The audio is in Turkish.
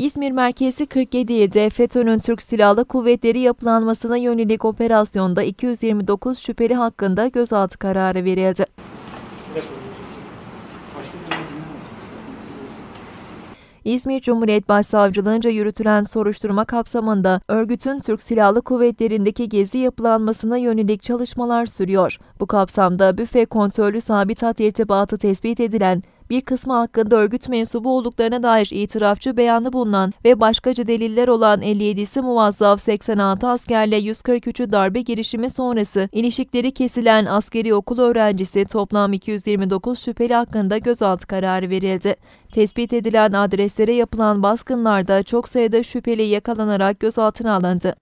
İzmir merkezi 47 ilde FETÖ'nün Türk Silahlı Kuvvetleri yapılanmasına yönelik operasyonda 229 şüpheli hakkında gözaltı kararı verildi. İzmir Cumhuriyet Başsavcılığınca yürütülen soruşturma kapsamında örgütün Türk Silahlı Kuvvetleri'ndeki gezi yapılanmasına yönelik çalışmalar sürüyor. Bu kapsamda büfe kontrollü sabit hat irtibatı tespit edilen bir kısmı hakkında örgüt mensubu olduklarına dair itirafçı beyanı bulunan ve başkaca deliller olan 57'si muvazzaf 86 askerle 143'ü darbe girişimi sonrası ilişikleri kesilen askeri okul öğrencisi toplam 229 şüpheli hakkında gözaltı kararı verildi. Tespit edilen adreslere yapılan baskınlarda çok sayıda şüpheli yakalanarak gözaltına alındı.